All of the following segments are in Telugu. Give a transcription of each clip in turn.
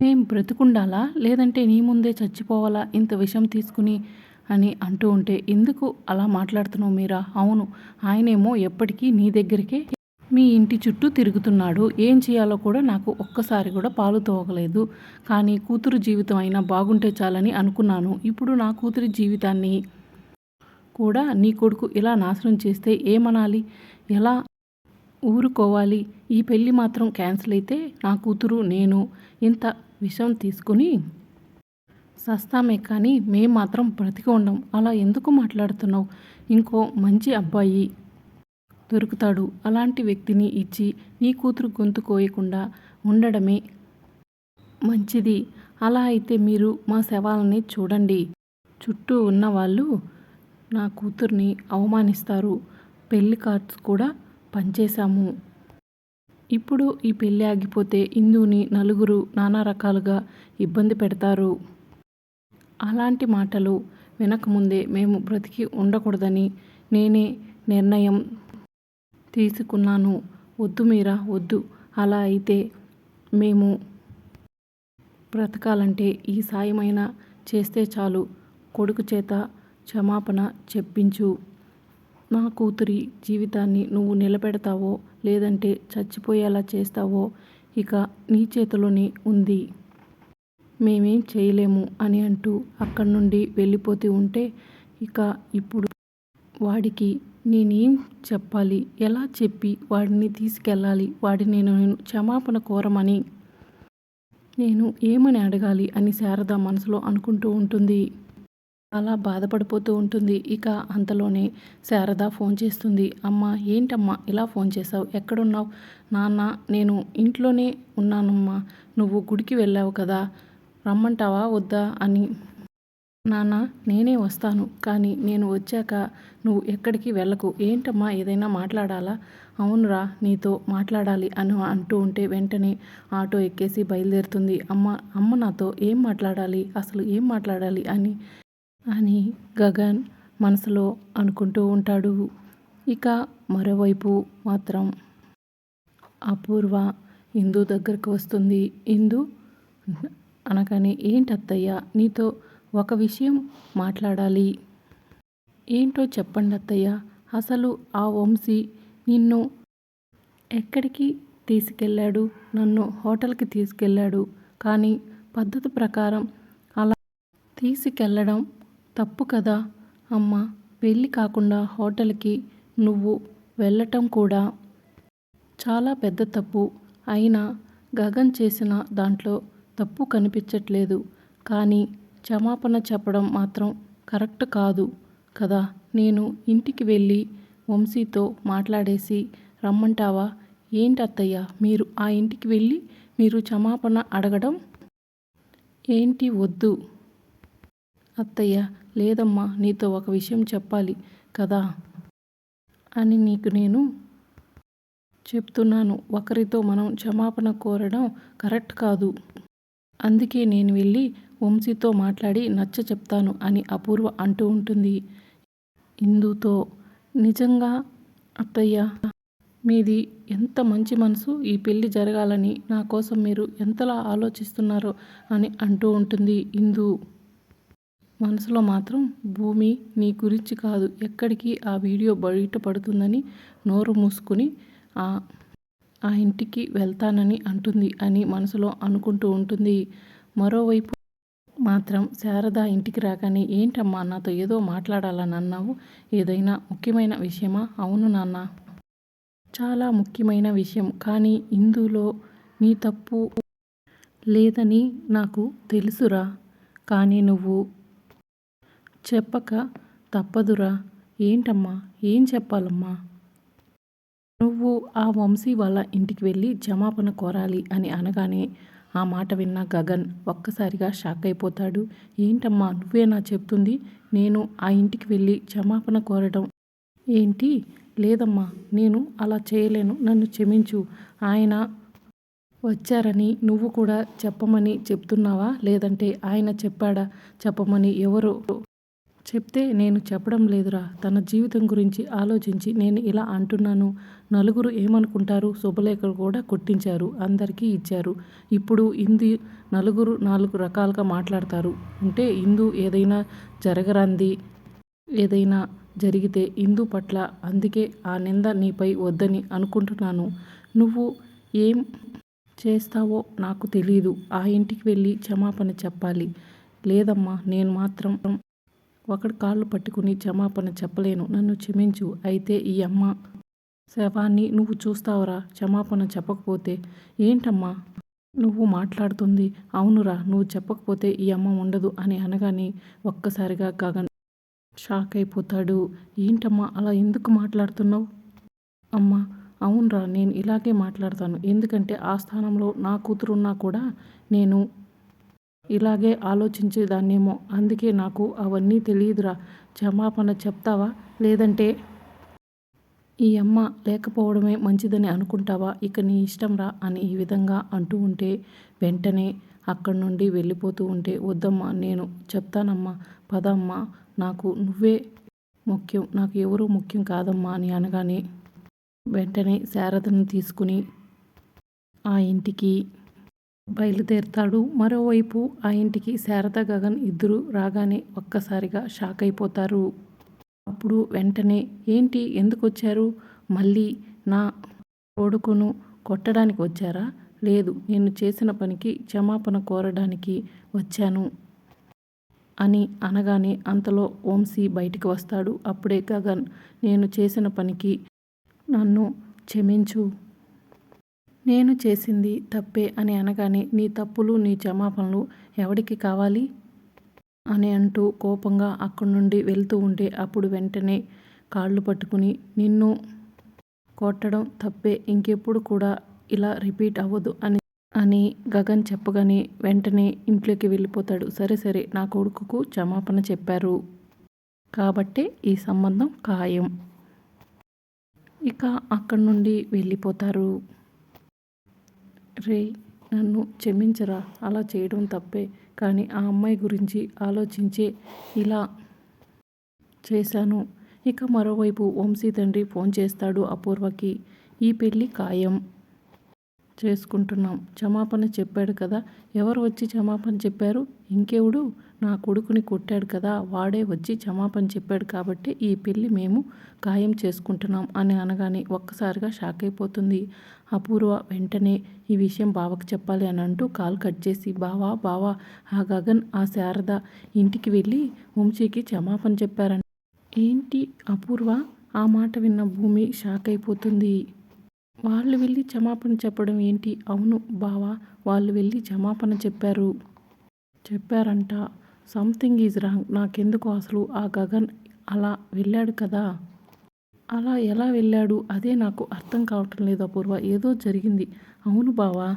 మేం బ్రతికుండాలా? లేదంటే నీ ముందే చచ్చిపోవాలా? ఇంత విషం తీసుకుని అని అంటూ ఉంటే ఎందుకు అలా మాట్లాడుతున్నావు మీరా? అవును ఆయనేమో ఎప్పటికీ నీ దగ్గరికే మీ ఇంటి చుట్టూ తిరుగుతున్నాడు. ఏం చేయాలో కూడా నాకు ఒక్కసారి కూడా పాలు తోగలేదు. కానీ కూతురు జీవితం అయినా బాగుంటే చాలని అనుకున్నాను. ఇప్పుడు నా కూతురి జీవితాన్ని కూడా నీ కొడుకు ఇలా నాశనం చేస్తే ఏమనాలి? ఎలా ఊరుకోవాలి? ఈ పెళ్ళి మాత్రం క్యాన్సిల్ అయితే నా కూతురు నేను ఇంత విషం తీసుకుని సస్తామే కానీ మేం మాత్రం బ్రతికి ఉండం. అలా ఎందుకు మాట్లాడుతున్నావు? ఇంకో మంచి అబ్బాయి దొరుకుతాడు. అలాంటి వ్యక్తిని ఇచ్చి నీ కూతురు గొంతు కోయకుండా ఉండడమే మంచిది. అలా అయితే మీరు మా శవాలని చూడండి. చుట్టూ ఉన్నవాళ్ళు నా కూతుర్ని అవమానిస్తారు. పెళ్ళి కార్డ్స్ కూడా పంచేశాము ఇప్పుడు ఈ పెళ్ళి ఆగిపోతే ఇందుని నలుగురు నానా రకాలుగా ఇబ్బంది పెడతారు. అలాంటి మాటలు వినకముందే మేము బ్రతికి ఉండకూడదని నేనే నిర్ణయం తీసుకున్నాను. వద్దు మీరా వద్దు. అలా అయితే మేము బ్రతకాలంటే ఈ సాయమైనా చేస్తే చాలు. కొడుకు చేత క్షమాపణ చెప్పించు. నా కూతురి జీవితాన్ని నువ్వు నిలబెడతావో లేదంటే చచ్చిపోయేలా చేస్తావో ఇక నీ చేతిలోనే ఉంది. మేమేం చేయలేము అని అంటూ అక్కడి నుండి వెళ్ళిపోతూ ఉంటే ఇక ఇప్పుడు వాడికి నేనేం చెప్పాలి? ఎలా చెప్పి వాడిని తీసుకెళ్ళాలి? వాడిని నేను క్షమాపణ కోరమని? నేను ఏమని అడగాలి అని శారద మనసులో అనుకుంటూ ఉంటుంది. అలా బాధపడిపోతూ ఉంటుంది. ఇక అంతలోనే శారద ఫోన్ చేస్తుంది. అమ్మ ఏంటమ్మా ఇలా ఫోన్ చేసావు ఎక్కడున్నావు? నాన్న నేను ఇంట్లోనే ఉన్నానమ్మా. నువ్వు గుడికి వెళ్ళావు కదా. రమ్మంటావా వద్దా? అని. నాన్న నేనే వస్తాను. కానీ నేను వచ్చాక నువ్వు ఎక్కడికి వెళ్ళకు. ఏంటమ్మా ఏదైనా మాట్లాడాలా? అవునురా నీతో మాట్లాడాలి అని అంటూ ఉంటే వెంటనే ఆటో ఎక్కేసి బయలుదేరుతుంది. అమ్మ అమ్మ నాతో ఏం మాట్లాడాలి? అసలు ఏం మాట్లాడాలి? అని. అని గగన్ మనసులో అనుకుంటూ ఉంటాడు. ఇక మరోవైపు మాత్రం అపూర్వ ఇందు దగ్గరకు వస్తుంది. ఇందు అనగానే ఏంటత్తయ్య నీతో ఒక విషయం మాట్లాడాలి. ఏంటో చెప్పండి అత్తయ్య అసలు ఆ వంశీ నిన్ను ఎక్కడికి తీసుకెళ్ళాడు? నన్ను హోటల్కి తీసుకెళ్ళాడు. కానీ పద్ధతి ప్రకారం అలా తీసుకెళ్ళడం తప్పు కదా అమ్మ. పెళ్ళి కాకుండా హోటల్కి నువ్వు వెళ్ళటం కూడా చాలా పెద్ద తప్పు. అయినా గగన్ చేసిన దాంట్లో తప్పు కనిపించట్లేదు. కానీ క్షమాపణ చెప్పడం మాత్రం కరెక్ట్ కాదు కదా. నేను ఇంటికి వెళ్ళి వంశీతో మాట్లాడేసి రమ్మంటావా? ఏంటి అత్తయ్య మీరు ఆ ఇంటికి వెళ్ళి మీరు క్షమాపణ అడగడం? ఏంటి వద్దు. అత్తయ్య లేదమ్మా నీతో ఒక విషయం చెప్పాలి కదా? అని నీకు నేను చెప్తున్నాను. ఒకరితో మనం క్షమాపణ కోరడం కరెక్ట్ కాదు. అందుకే నేను వెళ్ళి వంశీతో మాట్లాడి నచ్చ చెప్తాను అని అపూర్వ అంటూ ఉంటుంది. ఇందుతో నిజంగా అత్తయ్య మీది ఎంత మంచి మనసు ఈ పెళ్ళి జరగాలని నా కోసం మీరు ఎంతలా ఆలోచిస్తున్నారో అని అంటూ ఉంటుంది ఇందు. మనసులో మాత్రం భూమి నీ గురించి కాదు ఎక్కడికి ఆ వీడియో బయట పడుతుందని నోరు మూసుకుని ఆ ఆ ఇంటికి వెళ్తానని అంటుంది అని మనసులో అనుకుంటూ ఉంటుంది. మరోవైపు మాత్రం శారద ఇంటికి రాగానే ఏంటమ్మా నాతో ఏదో మాట్లాడాలని అన్నావు? ఏదైనా ముఖ్యమైన విషయమా? అవును నాన్న. చాలా ముఖ్యమైన విషయం. కానీ ఇందులో నీ తప్పు లేదని నాకు తెలుసురా. కానీ నువ్వు చెప్పక తప్పదురా. ఏంటమ్మా? ఏం చెప్పాలమ్మా? నువ్వు ఆ వంశీ వాళ్ళ ఇంటికి వెళ్ళి క్షమాపణ కోరాలి అని అనగానే ఆ మాట విన్న గగన్ ఒక్కసారిగా షాక్ అయిపోతాడు. ఏంటమ్మా? నువ్వేనా చెప్తుంది. నేను ఆ ఇంటికి వెళ్ళి క్షమాపణ కోరడం ఏంటి? లేదమ్మా. నేను అలా చేయలేను. నన్ను క్షమించు. ఆయన వచ్చారని నువ్వు కూడా చెప్పమని చెప్తున్నావా? లేదంటే ఆయన చెప్పాడా? చెప్పమని ఎవరు చెప్తే నేను చెప్పడం లేదురా. తన జీవితం గురించి ఆలోచించి నేను ఇలా అంటున్నాను. నలుగురు ఏమనుకుంటారు? శుభలేఖలు కూడా కొట్టించారు. అందరికీ ఇచ్చారు. ఇప్పుడు ఇందు నలుగురు నాలుగు రకాలుగా మాట్లాడతారు. అంటే ఇందు ఏదైనా జరగరంది ఏదైనా జరిగితే ఇందు పట్ల అందుకే ఆ నింద నీపై వద్దని అనుకుంటున్నాను. నువ్వు ఏం చేస్తావో నాకు తెలీదు. ఆ ఇంటికి వెళ్ళి క్షమాపణ చెప్పాలి. లేదమ్మా నేను మాత్రం ఒకడు కాళ్ళు పట్టుకుని క్షమాపణ చెప్పలేను. నన్ను క్షమించు. అయితే ఈ అమ్మ శవాన్ని నువ్వు చూస్తావురా. క్షమాపణ చెప్పకపోతే ఏంటమ్మా? నువ్వు మాట్లాడుతుంది. అవునురా నువ్వు చెప్పకపోతే ఈ అమ్మ ఉండదు అని అనగానే ఒక్కసారిగా గగన్ షాక్ అయిపోతాడు. ఏంటమ్మా అలా ఎందుకు మాట్లాడుతున్నావు? అమ్మా అవునరా నేను ఇలాగే మాట్లాడతాను. ఎందుకంటే ఆ స్థానంలో నా కూతురున్నా కూడా నేను ఇలాగే ఆలోచించేదాన్నేమో. అందుకే నాకు అవన్నీ తెలియదురా. క్షమాపణ చెప్తావా? లేదంటే ఈ అమ్మ లేకపోవడమే మంచిదని అనుకుంటావా? ఇక నీ ఇష్టంరా అని ఈ విధంగా అంటూ ఉంటే వెంటనే అక్కడి నుండి వెళ్ళిపోతూ ఉంటే వద్దమ్మా నేను చెప్తానమ్మా పదమ్మా నాకు నువ్వే ముఖ్యం నాకు ఎవరూ ముఖ్యం కాదమ్మా అని అనగానే వెంటనే శారదను తీసుకుని ఆ ఇంటికి బయలుదేరుతాడు. మరోవైపు ఆ ఇంటికి శారద గగన్ ఇద్దరు రాగానే ఒక్కసారిగా షాక్ అయిపోతారు. అప్పుడు వెంటనే ఏంటి? ఎందుకు వచ్చారు? మళ్ళీ నా కొడుకును కొట్టడానికి వచ్చారా? లేదు నేను చేసిన పనికి క్షమాపణ కోరడానికి వచ్చాను అని అనగానే అంతలో ఓంసి బయటికి వస్తాడు. అప్పుడే గగన్ నేను చేసిన పనికి నన్ను క్షమించు నేను చేసింది తప్పే అని అనగానే నీ తప్పులు నీ క్షమాపణలు ఎవడికి కావాలి? అని అంటూ కోపంగా అక్కడి నుండి వెళ్తూ ఉంటే అప్పుడు వెంటనే కాళ్ళు పట్టుకుని నిన్ను కొట్టడం తప్పే ఇంకెప్పుడు కూడా ఇలా రిపీట్ అవ్వదు అని అని గగన్ చెప్పగానే వెంటనే ఇంట్లోకి వెళ్ళిపోతాడు. సరే సరే నా కొడుకుకు క్షమాపణ చెప్పారు. కాబట్టే ఈ సంబంధం ఖాయం. ఇక అక్కడి నుండి వెళ్ళిపోతారు. రే నన్ను క్షమించరా. అలా చేయడం తప్పే. కానీ ఆ అమ్మాయి గురించి ఆలోచించే ఇలా చేశాను. ఇక మరోవైపు వంశీ తండ్రి ఫోన్ చేస్తాడు అపూర్వకి. ఈ పెళ్ళి ఖాయం. చేసుకుంటున్నాం. క్షమాపణ చెప్పాడు కదా. ఎవరు వచ్చి క్షమాపణ చెప్పారు? ఇంకెవడు? నా కొడుకుని కొట్టాడు కదా. వాడే వచ్చి క్షమాపణ చెప్పాడు కాబట్టి ఈ పెళ్ళి మేము ఖాయం చేసుకుంటున్నాం అని అనగానే ఒక్కసారిగా షాక్ అయిపోతుంది. అపూర్వ వెంటనే ఈ విషయం బావకు చెప్పాలి అని అంటూ కాల్ కట్ చేసి బావా బావా ఆ గగన్ ఆ శారద ఇంటికి వెళ్ళి వంశీకి క్షమాపణ చెప్పారంట ఏంటి అపూర్వ? ఆ మాట విన్న భూమి షాక్ అయిపోతుంది. వాళ్ళు వెళ్ళి క్షమాపణ చెప్పడం ఏంటి? అవును బావా వాళ్ళు వెళ్ళి క్షమాపణ చెప్పారు. చెప్పారంట. Something is wrong. నాకెందుకు అసలు ఆ గగన్ అలా వెళ్ళాడు కదా? అలా ఎలా వెళ్ళాడు? అదే నాకు అర్థం కావటం లేదు అపూర్వ. ఏదో జరిగింది. అవును బావా.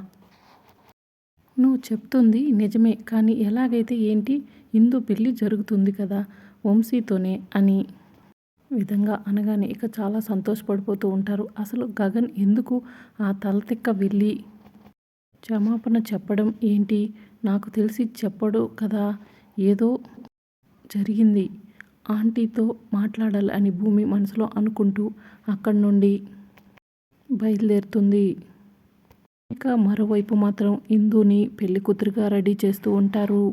నువ్వు చెప్తుంది నిజమే. కానీ ఎలాగైతే ఏంటి? ఇందు పెళ్ళి జరుగుతుంది కదా వంశీతోనే అని. విధంగా అనగానే ఇక చాలా సంతోషపడిపోతూ ఉంటారు. అసలు గగన్ ఎందుకు ఆ తలతిక్క వెళ్ళి క్షమాపణ చెప్పడం ఏంటి? నాకు తెలిసి చెప్పడు కదా ఏదో జరిగింది. ఆంటీతో మాట్లాడాలి అని భూమి మనసులో అనుకుంటూ అక్కడి నుండి బయలుదేరుతుంది. ఇక మరోవైపు మాత్రం ఇందుని పెళ్ళి కూతురుగా రెడీ చేస్తూ ఉంటారు.